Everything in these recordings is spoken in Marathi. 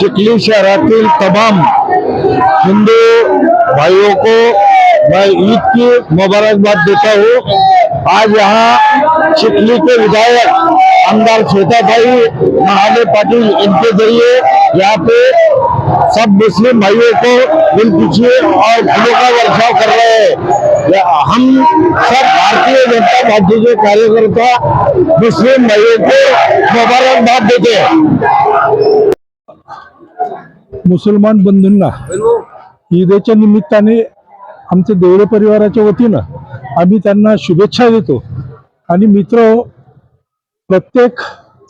चिखली शहरातील तमाम हिंदू भाइयों को मैं ईद की मुबारकबाद देता हूँ। आज यहाँ चिखली के विधायक आमदार श्वेता भाई, महादेव पाटिल इनके ज़रिए यहाँ पे सब मुस्लिम भाइयों को दिल पीछे और फूलों का वर्षाव कर रहे हैं। हम सब भारतीय जनता पार्टी के कार्यकर्ता मुस्लिम भाइयों को मुबारकबाद देते हैं। मुसलमान बंधूंना ईदेच्या निमित्ताने आमच्या देवळे परिवाराच्या वतीनं आम्ही त्यांना शुभेच्छा देतो. आणि मित्र प्रत्येक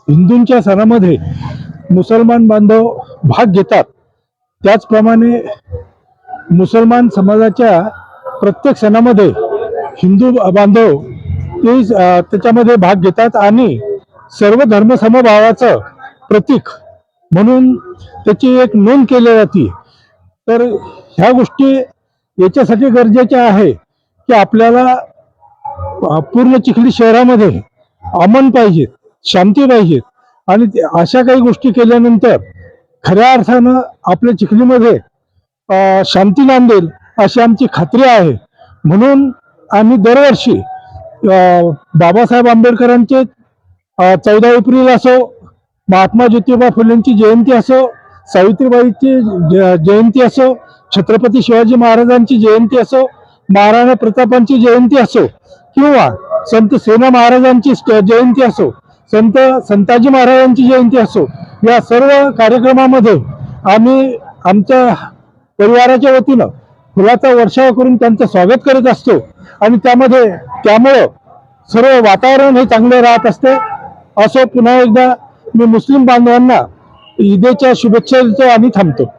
हिंदूंच्या सणामध्ये मुसलमान बांधव भाग घेतात. त्याचप्रमाणे मुसलमान समाजाच्या प्रत्येक सणामध्ये हिंदू बांधव ते त्याच्यामध्ये भाग घेतात. आणि सर्व धर्मसमभावाचं प्रतीक म्हणून त्याची एक नोंद केली जाते. तर ह्या गोष्टी याच्यासाठी गरजेच्या आहे की आपल्याला पूर्ण चिखली शहरामध्ये अमन पाहिजे शांती पाहिजे. आणि अशा काही गोष्टी केल्यानंतर खऱ्या अर्थानं आपल्या चिखलीमध्ये शांती नांदेल अशी आमची खात्री आहे. म्हणून आम्ही दरवर्षी बाबासाहेब आंबेडकरांचे चौदा एप्रिल असो महात्मा ज्योतिबा फुलेंची जयंती असो सावित्रीबाईची ज- जयंती असो छत्रपती शिवाजी महाराजांची जयंती असो महाराणा प्रतापांची जयंती असो किंवा संत सेना महाराजांची जयंती असो संत संताजी महाराजांची जयंती असो या सर्व कार्यक्रमामध्ये आम्ही आमच्या परिवाराच्या वतीनं फुलाचा वर्षाव करून त्यांचं स्वागत करत असतो. आणि त्यामध्ये त्यामुळं सर्व वातावरण हे चांगले राहत असते. असं पुन्हा एकदा मी मुस्लिम बांधवांना ईदेच्या शुभेच्छा देतो आणि थांबतो.